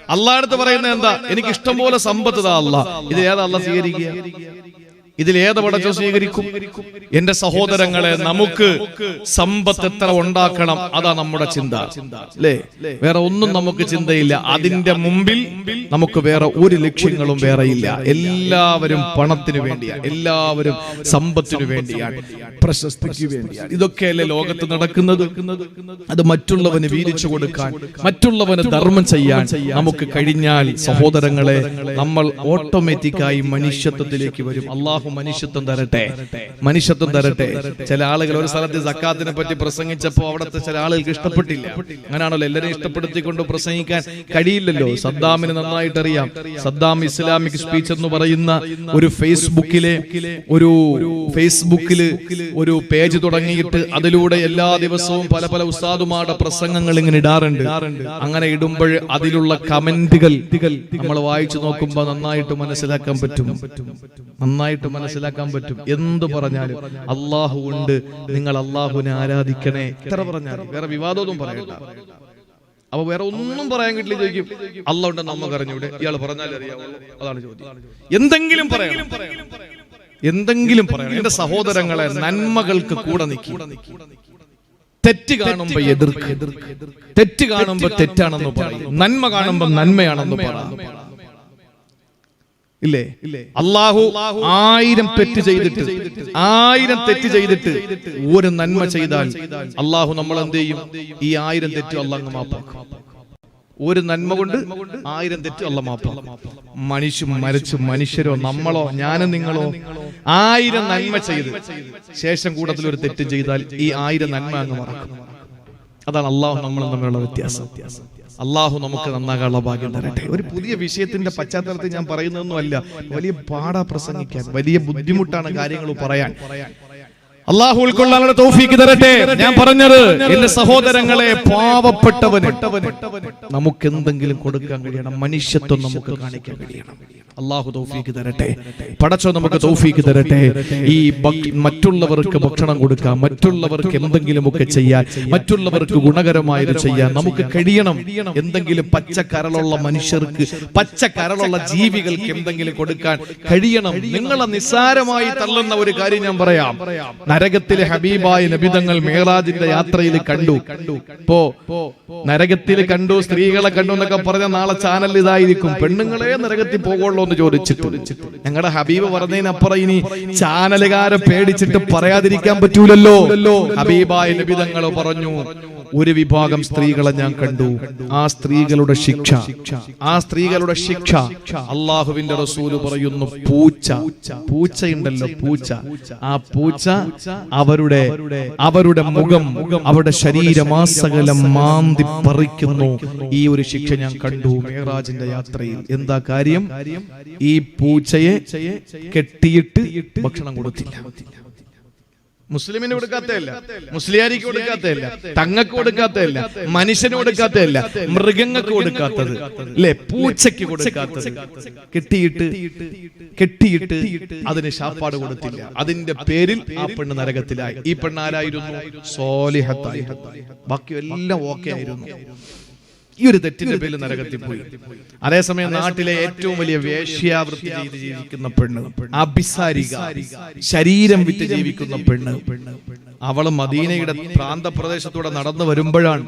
അള്ളാഹടുത്ത് പറയുന്നത് എന്താ? എനിക്ക് ഇഷ്ടം പോലെ സമ്പത്ത് അല്ല ഇത് ഏതാ അല്ല സ്വീകരിക്കുക? ഇതിൽ സ്വീകരിക്കും? എന്റെ സഹോദരങ്ങളെ നമുക്ക് സമ്പത്ത് എത്ര ഉണ്ടാക്കണം? അതാ നമ്മുടെ ചിന്ത. അല്ലേ? വേറെ ഒന്നും നമുക്ക് ചിന്തയില്ല. അതിന്റെ മുമ്പിൽ നമുക്ക് വേറെ ഒരു ലക്ഷ്യങ്ങളും വേറെ ഇല്ല. എല്ലാവരും പണത്തിന് വേണ്ടിയാണ്. എല്ലാവരും സമ്പത്തിനു വേണ്ടിയാണ്. പ്രശസ്തിക്ക് വേണ്ടിയാണ്. ഇതൊക്കെയല്ലേ ലോകത്ത് നടക്കുന്നത്? അത് മറ്റുള്ളവന് വീതിച്ചു കൊടുക്കാൻ മറ്റുള്ളവന് ധർമ്മം ചെയ്യാൻ നമുക്ക് കഴിഞ്ഞാൽ സഹോദരങ്ങളെ നമ്മൾ ഓട്ടോമാറ്റിക്കായി മനുഷ്യത്വത്തിലേക്ക് വരും. അള്ളാഹു മനുഷ്യത്വം തരട്ടെ. മനുഷ്യത്വം തരട്ടെ. ചില ആളുകൾ ഒരു സ്ഥലത്ത് സക്കാത്തിനെ പറ്റി പ്രസംഗിച്ചപ്പോ അവിടുത്തെ ചില ആളുകൾക്ക് ഇഷ്ടപ്പെട്ടില്ല. അങ്ങനെയാണല്ലോ എല്ലാവരെയും ഇഷ്ടപ്പെടുത്തിക്കൊണ്ട് പ്രസംഗിക്കാൻ കഴിയില്ലല്ലോ. സദ്ദാമിന് നന്നായിട്ട് അറിയാം സദ്ദാം ഇസ്ലാമിക് സ്പീച്ച് എന്ന് പറയുന്ന ഒരു ഫേസ്ബുക്കിലെ ഒരു ഫേസ്ബുക്കിൽ ഒരു പേജ് തുടങ്ങിയിട്ട് അതിലൂടെ എല്ലാ ദിവസവും പല പല ഉസ്താദുമാരുടെ പ്രസംഗങ്ങൾ ഇങ്ങനെ ഇടാറുണ്ട്. അങ്ങനെ ഇടുമ്പോൾ അതിലുള്ള കമന്റുകൾ നമ്മൾ വായിച്ചു നോക്കുമ്പോൾ നന്നായിട്ട് മനസ്സിലാക്കാൻ പറ്റും. നന്നായിട്ട് മനസ്സിലാക്കാൻ പറ്റും. എന്ത് പറഞ്ഞാലും അള്ളാഹു ഉണ്ട്. നിങ്ങൾ അള്ളാഹുവിനെ ആരാധിക്കണേ. എത്ര പറഞ്ഞാലും. വേറെ വിവാദമൊന്നും പറയണ്ട. അപ്പൊ വേറെ ഒന്നും പറയാൻ കിട്ടില്ല ചോദിക്കും. അല്ല ഉണ്ട് നമുക്ക് അറിഞ്ഞൂടെ ഇയാൾ പറഞ്ഞാലേ അറിയാവുള്ളൂ അതാണ് ചോദ്യം. എന്തെങ്കിലും പറയാം എന്തെങ്കിലും പറയാം എന്റെ സഹോദരങ്ങളെ നന്മകൾക്ക് കൂടെ നിൽക്കി തെറ്റ് കാണുമ്പോ എതിർക്ക്. തെറ്റ് കാണുമ്പോ തെറ്റാണെന്ന് പറയും. നന്മ കാണുമ്പോ നന്മയാണെന്ന് പറയും ഇല്ലേ? അള്ളാഹു ആയിരം തെറ്റ് ചെയ്തിട്ട് ആയിരം തെറ്റ് ചെയ്തിട്ട് ഒരു നന്മ ചെയ്താൽ അള്ളാഹു നമ്മൾ എന്ത് ചെയ്യും ഈ ആയിരം തെറ്റ് അള്ളാഹ് മാപ്പാക്കും. ഒരു നന്മ കൊണ്ട് ആയിരം തെറ്റ് അല്ല മാപ്പ മനുഷ്യ മരിച്ചു മനുഷ്യരോ നമ്മളോ ഞാനും നിങ്ങളോ ആയിരം നന്മ ചെയ്ത് ശേഷം കൂട്ടത്തിൽ ഒരു തെറ്റ് ചെയ്താൽ ഈ ആയിരം നന്മ അങ്ങ് മറക്കും. അതാണ് അള്ളാഹു നമ്മളും തമ്മിലുള്ള വ്യത്യാസം. അള്ളാഹു നമുക്ക് നന്നാകാനുള്ള ഭാഗ്യം തരട്ടെ. ഒരു പുതിയ വിഷയത്തിന്റെ പശ്ചാത്തലത്തിൽ ഞാൻ പറയുന്നതൊന്നുമല്ല. വലിയ പാടാ പ്രസംഗിക്കാൻ വലിയ ബുദ്ധിമുട്ടാണ് കാര്യങ്ങൾ പറയാൻ. അള്ളാഹു ഉൾക്കൊള്ളാനുള്ള തോഫിക്ക് തരട്ടെ. ഞാൻ പറഞ്ഞത് എന്റെ സഹോദരങ്ങളെ പാവപ്പെട്ടവന് നമുക്ക് എന്തെങ്കിലും കൊടുക്കാൻ കഴിയണം മനുഷ്യത്വം നമുക്ക് കാണിക്കാൻ കഴിയണം. അള്ളാഹു തൗഫീക്ക് തരട്ടെ. പടച്ചോ നമുക്ക് തൗഫീക്ക് തരട്ടെ. ഈ മറ്റുള്ളവർക്ക് ഭക്ഷണം കൊടുക്കാം മറ്റുള്ളവർക്ക് എന്തെങ്കിലും ഒക്കെ ചെയ്യാൻ മറ്റുള്ളവർക്ക് ഗുണകരമായത് ചെയ്യാൻ നമുക്ക് കഴിയണം. എന്തെങ്കിലും പച്ചക്കരളുള്ള മനുഷ്യർക്ക് പച്ചക്കരളുള്ള ജീവികൾക്ക് എന്തെങ്കിലും കൊടുക്കാൻ കഴിയണം. നിങ്ങളെ നിസ്സാരമായി തള്ളുന്ന ഒരു കാര്യം ഞാൻ പറയാം. നരകത്തിലെ ഹബീബായ നബിതങ്ങൾ മേറാജിന്റെ യാത്രയിൽ കണ്ടു. ഇപ്പോ നരകത്തിൽ കണ്ടു സ്ത്രീകളെ കണ്ടു എന്നൊക്കെ പറഞ്ഞ നാളെ ചാനൽ ഇതായിരിക്കും. പെണ്ണുങ്ങളെ നരകത്തിൽ പോകുള്ളൂ എന്ന് ചോദിച്ചിട്ട്. ഞങ്ങളുടെ ഹബീബ് പറഞ്ഞതിനപ്പുറം ഇനി ചാനലുകാരെ പേടിച്ചിട്ട് പറയാതിരിക്കാൻ പറ്റൂലല്ലോ. ഹബീബായ നബിതങ്ങൾ പറഞ്ഞു. ഒരു വിഭാഗം സ്ത്രീകളെ ഞാൻ കണ്ടു. ആ സ്ത്രീകളുടെ ശിക്ഷ. ആ സ്ത്രീകളുടെ ശിക്ഷ. അള്ളാഹുവിന്റെ റസൂൽ പറയുന്നു പൂച്ച. പൂച്ചയുണ്ടല്ലോ പൂച്ച. ആ പൂച്ച അവരുടെ അവരുടെ മുഖം അവരുടെ ശരീരമാസകലം മാന്തി പറിക്കുന്നു. ഈ ഒരു ശിക്ഷ ഞാൻ കണ്ടു മേറാജിന്റെ യാത്രയിൽ. എന്താ കാര്യം? ഈ പൂച്ചയെ കെട്ടിയിട്ട് ഭക്ഷണം കൊടുത്തില്ല. മുസ്ലിമിന് കൊടുക്കാത്തല്ല മുസ്ലിയാരിക്ക് കൊടുക്കാത്തല്ല തങ്ങക്ക് കൊടുക്കാത്തല്ല മനുഷ്യന് കൊടുക്കാത്തല്ല മൃഗങ്ങൾക്ക് കൊടുക്കാത്തത്. അല്ലെ? പൂച്ചയ്ക്ക് കൊടുക്കാത്തത്. കെട്ടിയിട്ട് കെട്ടിയിട്ട് അതിന് ശാപ്പാട് കൊടുത്തില്ല. അതിന്റെ പേരിൽ ആ പെണ്ണ് നരകത്തിലായി. ഈ പെണ്ണാരായിരുന്നു സോലിഹത്തായി ബാക്കി എല്ലാം ഓക്കെ ആയിരുന്നു. ഈ ഒരു തെറ്റിന്റെ പേരിൽ നരകത്തിൽ പോയി. അതേസമയം നാട്ടിലെ ഏറ്റവും വലിയ വേശ്യാവൃത്തി ചെയ്ത് ജീവിക്കുന്ന പെണ്ണ്. അഭിസാരിക. ശരീരം വിറ്റ് ജീവിക്കുന്ന പെണ്ണ്. അവൾ മദീനയുടെ പ്രാന്തപ്രദേശത്തൂടെ നടന്നു വരുമ്പോഴാണ്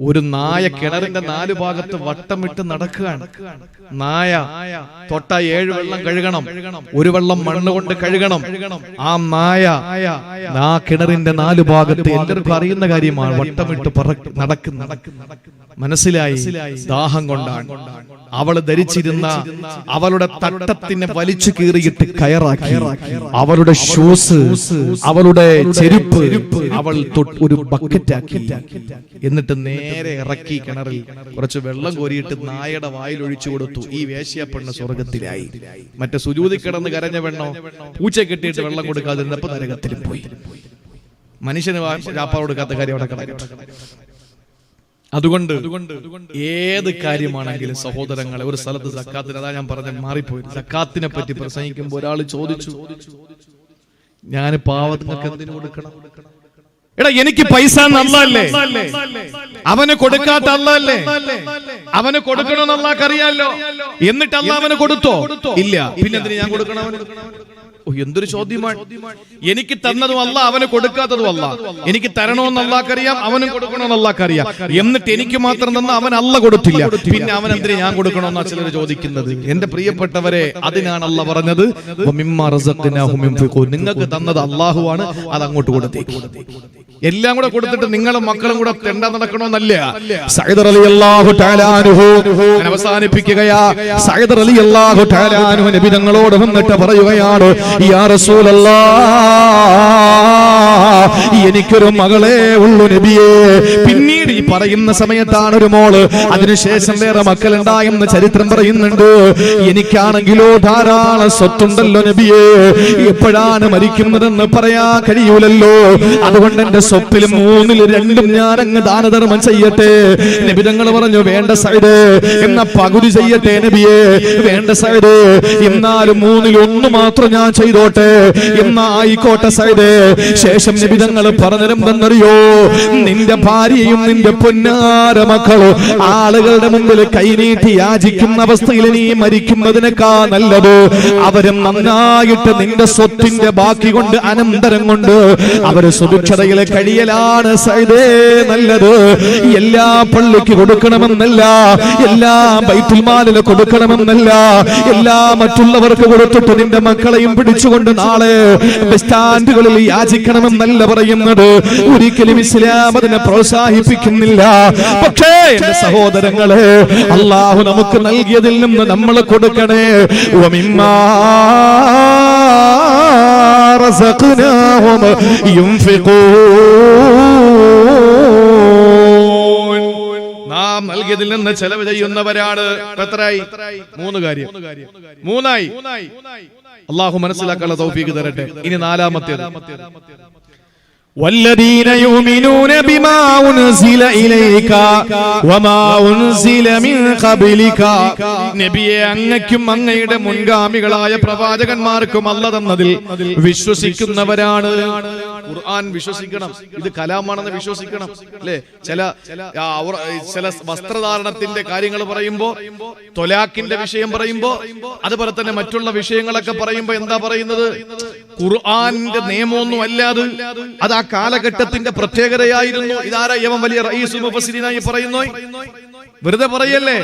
ഒരു നായ കിണറിന്റെ നാലു ഭാഗത്ത് വട്ടമിട്ട് നടക്കുകയാണ്. നായ തൊട്ട ഏഴ് വെള്ളം കഴുകണം. ഒരു വെള്ളം മണ്ണ് കൊണ്ട് കഴുകണം. ആ നായ ആ കിണറിന്റെ നാലു ഭാഗത്ത് എല്ലാവർക്കും അറിയുന്ന കാര്യമാണ്. വട്ടമിട്ട് നടക്കുന്ന. മനസ്സിലായി? ദാഹം കൊണ്ടാണ്. അവൾ ധരിച്ചിരുന്ന അവളുടെ തട്ടത്തിനെ വലിച്ചു കീറിയിട്ട് കയറാക്കി. അവളുടെ ഷൂസ് അവളുടെ ചെരുപ്പ് അവൾ ഒരു ഒരു ബക്കറ്റാക്കി എന്നിട്ട് നേരെ ഇറക്കി കിണറിൽ കുറച്ച് വെള്ളം കോരിയിട്ട് നായയുടെ വായിൽ ഒഴിച്ചു കൊടുത്തു. ഈ വേശ്യ പെണ്ണ് സ്വർഗത്തിലായി മറ്റേ സുജൂതി കിടന്ന് കരഞ്ഞ വെണ്ണോ പൂച്ച കെട്ടിയിട്ട് വെള്ളം കൊടുക്കാതിരുന്നപ്പോ നരകത്തിലും പോയി. മനുഷ്യന് രാപ്പ കൊടുക്കാത്ത കാര്യം അവിടെ കിടക്കട്ടെ അതുകൊണ്ട് ഏത് കാര്യമാണെങ്കിലും സഹോദരങ്ങളെ ഒരു സ്ഥലത്ത് സക്കാത്തിന് അതാ ഞാൻ പറഞ്ഞ മാറിപ്പോയി. സക്കാത്തിനെ പറ്റി പ്രസംഗിക്കുമ്പോൾ ഒരാൾ ചോദിച്ചു. ഞാൻ പാവങ്ങൾക്ക് എന്തിനു കൊടുക്കണം. എടാ എനിക്ക് പൈസ നല്ലല്ലേ അവന് കൊടുക്കാത്ത അല്ലല്ലേ അവന് കൊടുക്കണമെന്ന് അറിയാലോ? എന്നിട്ട് അല്ല അവന് കൊടുത്തോ? ഇല്ല. പിന്നെ എന്തിനു ഞാൻ കൊടുക്കണം എന്തൊരു ചോദ്യമാണ്. എനിക്ക് തന്നതും അല്ല അവന് കൊടുക്കാത്തതും അല്ല എനിക്ക് തരണമെന്ന് അല്ലാക്കറിയാം അവനും കൊടുക്കണമെന്ന് അല്ലാക്കറിയാം എന്നിട്ട് എനിക്ക് മാത്രം തന്ന അവൻ അല്ല കൊടുത്തില്ല. പിന്നെ അവൻ എന്തിനു ഞാൻ കൊടുക്കണമെന്നാ ചിലർ ചോദിക്കുന്നത്. എന്റെ പ്രിയപ്പെട്ടവരെ അതിനാണ് അല്ല പറഞ്ഞത്. നിങ്ങൾക്ക് തന്നത് അള്ളാഹുവാണ്. അത് അങ്ങോട്ട് കൊടുത്തേക്ക്. എല്ലാം കൂടെ കൊടുത്തിട്ട് നിങ്ങളും മക്കളും കൂടെ തെണ്ട നടക്കണമെന്നല്ല സൈദർ അലി അള്ളാഹു അവസാനിപ്പിക്കുകയാ. സൈദർ അലി അള്ളാഹു നബി തങ്ങളോട് വന്നിട്ട് പറയുകയാണ്. എനിക്കൊരു മകളെ ഉള്ളു നബിയേ. പിന്നീട് ഈ പറയുന്ന സമയത്താണ് ഒരു മോൾ. അതിനുശേഷം വേറെ മക്കളുണ്ടായെന്ന് ചരിത്രം പറയുന്നുണ്ട്. എനിക്കാണെങ്കിലോ ധാരാളം സ്വത്തുണ്ടല്ലോ നബിയേ. എപ്പോഴാണ് മരിക്കുന്നതെന്ന് പറയാൻ കഴിയൂലല്ലോ. അതുകൊണ്ട് എന്റെ സ്വത്തിൽ മൂന്നിൽ രണ്ടും ഞാൻ അങ്ങ് ദാനധർമ്മം ചെയ്യട്ടെ. നബിതങ്ങൾ പറഞ്ഞു വേണ്ട സൈഡ് എന്ന പകുതി ചെയ്യട്ടെ നബിയേ. വേണ്ട സൈഡ് എന്നാലും മൂന്നിൽ ഒന്ന് മാത്രം ഞാൻ ചെയ്തോട്ടെ എന്നായിക്കോട്ടെ സൈദേ. ശേഷം നിബിതങ്ങൾ പറഞ്ഞിരുന്നെന്നറിയോ നിന്റെ ഭാര്യയും നിന്റെ പൊന്നാര മക്കളും ആളുകളുടെ മുമ്പിൽ കൈനീട്ടി യാചിക്കുന്ന അവസ്ഥയിൽ നീ മരിക്കുന്നതിനേക്കാ നല്ലത്. അവരും നന്നായിട്ട് നിന്റെ സ്വത്തിന്റെ ബാക്കി കൊണ്ട് അനന്തരം കൊണ്ട് അവർ സുഭിക്ഷതയിൽ കഴിയലാണ് സൈദേ നല്ലത്. എല്ലാ പള്ളിക്ക് കൊടുക്കണമെന്നല്ല എല്ലാ ബൈത്തുൽമാലിന് കൊടുക്കണമെന്നല്ല എല്ലാ മറ്റുള്ളവർക്ക് കൊടുത്തിട്ട് നിന്റെ മക്കളെയും പിടിച്ചുകൊണ്ട് നാളെ ബസ് സ്റ്റാൻഡുകളിൽ യാചിക്കണമെന്നല്ല എന്നല്ല പറയുന്നത് ഒരിക്കലും ഇസ്ലാം അതിനെ പ്രോത്സാഹിപ്പിക്കുന്നില്ല പക്ഷേ എന്റെ സഹോദരങ്ങളെ അള്ളാഹു നമുക്ക് നൽകിയതിൽ നിന്ന് നമ്മൾ കൊടുക്കണേ വമിമ്മാ رزقناهم ينفقون നാം നൽകിയതിൽ നിന്ന് ചെലവ് ചെയ്യുന്നവരാണ് എത്രയായി മൂന്ന് കാര്യം മൂന്നായി അള്ളാഹു മനസ്സിലാക്കാനുള്ള തൗഫീക്ക് തരട്ടെ. ഇനി നാലാമത്തേത്. والذين يؤمنون بما أنزل إليك وما أنزل من قبلك നബിയെ അങ്ങയ്ക്കും അങ്ങയുടെ മുൻഗാമികളായ പ്രവാചകന്മാർക്കും അല്ല തന്നതിൽ വിശ്വസിക്കുന്നവരാണ് ഖുർആൻ വിശ്വസിക്കണം ഇത് കലാമാണെന്ന് വിശ്വസിക്കണം അല്ലേ ചില ആ, ഔറ- ചില വസ്ത്രധാരണത്തിന്റെ കാര്യങ്ങൾ പറയുമ്പോ തൊലാക്കിന്റെ വിഷയം പറയുമ്പോ അതുപോലെ തന്നെ മറ്റുള്ള വിഷയങ്ങളൊക്കെ പറയുമ്പോ എന്താ പറയുന്നത് ഖുർആന്റെ നിയമമൊന്നും അല്ലാതെ അത് ആ കാലഘട്ടത്തിന്റെ പ്രത്യേകതയായിരുന്നു. ഇതാരാ യവൻ വലിയ റയീസ് മുഫസ്സിരീനായി പറയുന്നു വെറുതെ പറയല്ലേ?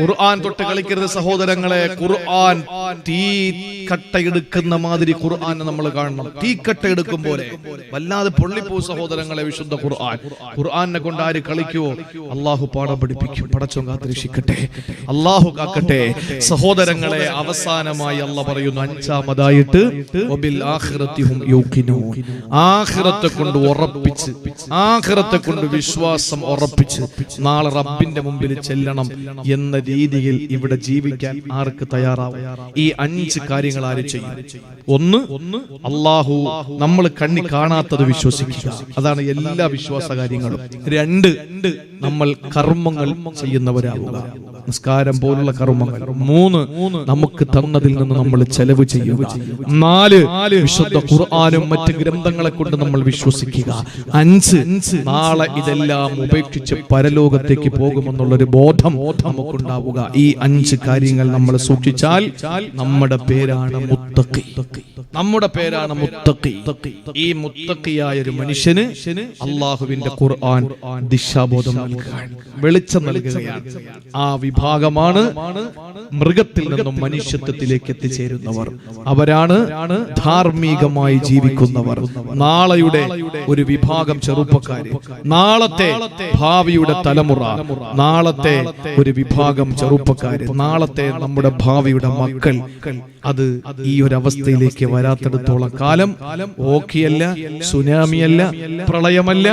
ഖുർആൻ തൊട്ട് കളിക്കരുത് സഹോദരങ്ങളെ. ഖുർആൻ തീ കട്ടയെടുക്കുന്ന മാതിരി ഖുർആൻ നമ്മൾ കാണണം. തീ കട്ട എടുക്കും പോലെ. വല്ലാതെ പൊള്ളിപ്പോ സഹോദരങ്ങളെ വിശുദ്ധ ഖുർആൻ. ഖുർആനെ കൊണ്ട് ആര് കളിക്കുവോ? അള്ളാഹു പാഠം പഠിപ്പിക്കും. പടച്ചോ കാത്തിരക്ഷിക്കട്ടെ. അള്ളാഹു കാക്കട്ടെ. സഹോദരങ്ങളെ അവസാനമായി അല്ല പറയുന്നു അഞ്ചാമതായിട്ട്. ആഖിറത്തെ കൊണ്ട് ഉറപ്പിച്ച് ആഖിറത്തെ കൊണ്ട് വിശ്വാസം ഉറപ്പിച്ച് നാളെ റബ്ബിന്റെ മുമ്പിൽ ചെല്ലണം എന്ന രീതിയിൽ ഇവിടെ ജീവിക്കാൻ ആർക്ക് തയ്യാറാവും? ഈ അഞ്ച് കാര്യങ്ങൾ ആര് ചെയ്യും ഒന്ന് അള്ളാഹു നമ്മൾ കണ്ണി കാണാത്തത് വിശ്വസിക്കുക. അതാണ് എല്ലാ വിശ്വാസ കാര്യങ്ങളും രണ്ട് നമ്മൾ കർമ്മങ്ങൾ ചെയ്യുന്നവരാവുക. നിസ്കാരം പോലുള്ള കർമ്മങ്ങൾ. മൂന്ന് നമുക്ക് തന്നതിൽ നിന്ന് നമ്മൾ ചെലവ് ചെയ്യുക. നാല് വിശുദ്ധ ഖുർആാനും മറ്റ് ഗ്രന്ഥങ്ങളെ കൊണ്ട് നമ്മൾ വിശ്വസിക്കുക. അഞ്ച് നാളെ ഇതെല്ലാം ഉപേക്ഷിച്ച് പരലോകത്തേക്ക് പോകുമെന്നുള്ളൊരു ബോധം നമുക്കുണ്ടാവുക. ഈ അഞ്ച് കാര്യങ്ങൾ നമ്മൾ സൂക്ഷിച്ചാൽ നമ്മുടെ പേരാണ് മുത്തക്കി. നമ്മുടെ പേരാണ് മുത്തക്കി. ഈ മുത്തക്കിയായ ഒരു മനുഷ്യന് അള്ളാഹുവിന്റെ ഖുർആൻ ദിശാബോധം നൽകുകയാണ് വെളിച്ചം നൽകുകയാണ്. ആ വിഭാഗമാണ് മൃഗത്തിൽ നിന്നും മനുഷ്യത്വത്തിലേക്ക് എത്തിച്ചേരുന്നവർ. അവരാണ് ധാർമ്മികമായി ജീവിക്കുന്നവർ. നാളെയുടെ ഒരു വിഭാഗം ചെറുപ്പക്കാര്. നാളത്തെ ഭാവിയുടെ തലമുറ. നാളത്തെ ഒരു വിഭാഗം ചെറുപ്പക്കാർ നാളത്തെ നമ്മുടെ ഭാവിയുടെ മക്കൾ അത് ഈ ഒരു അവസ്ഥയിലേക്ക് വരാത്തിടത്തോളം കാലം ഓക്കിയല്ല സുനാമിയല്ല പ്രളയമല്ല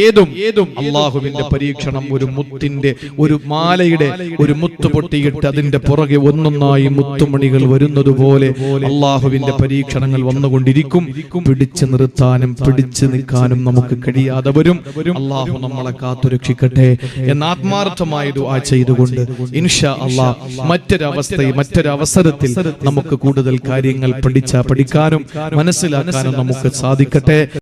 ഏതും ഏതും അള്ളാഹുവിന്റെ പരീക്ഷണം ഒരു മുത്തിന്റെ ഒരു മാലയുടെ ഒരു മുത്ത് പൊട്ടിയിട്ട് അതിന്റെ പുറകെ ഒന്നൊന്നായി മുത്തുമണികൾ വരുന്നത് പോലെ അള്ളാഹുവിന്റെ പരീക്ഷണങ്ങൾ വന്നുകൊണ്ടിരിക്കും. പിടിച്ചു നിർത്താനും പിടിച്ചു നിൽക്കാനും നമുക്ക് കഴിയാതെ വരും. അള്ളാഹു നമ്മളെ കാത്തുരക്ഷിക്കട്ടെ. എന്ന് ആത്മാർത്ഥമായി ദുആ ചെയ്തുകൊണ്ട് ഇൻഷാ അള്ളാഹ് മറ്റൊരവസ്ഥയിൽ മറ്റൊരവസരത്തിൽ നമുക്ക് കൂടുതൽ കാര്യങ്ങൾ പഠിച്ച പഠിക്കാനും മനസ്സിലാക്കാനും നമുക്ക് സാധിക്കട്ടെ.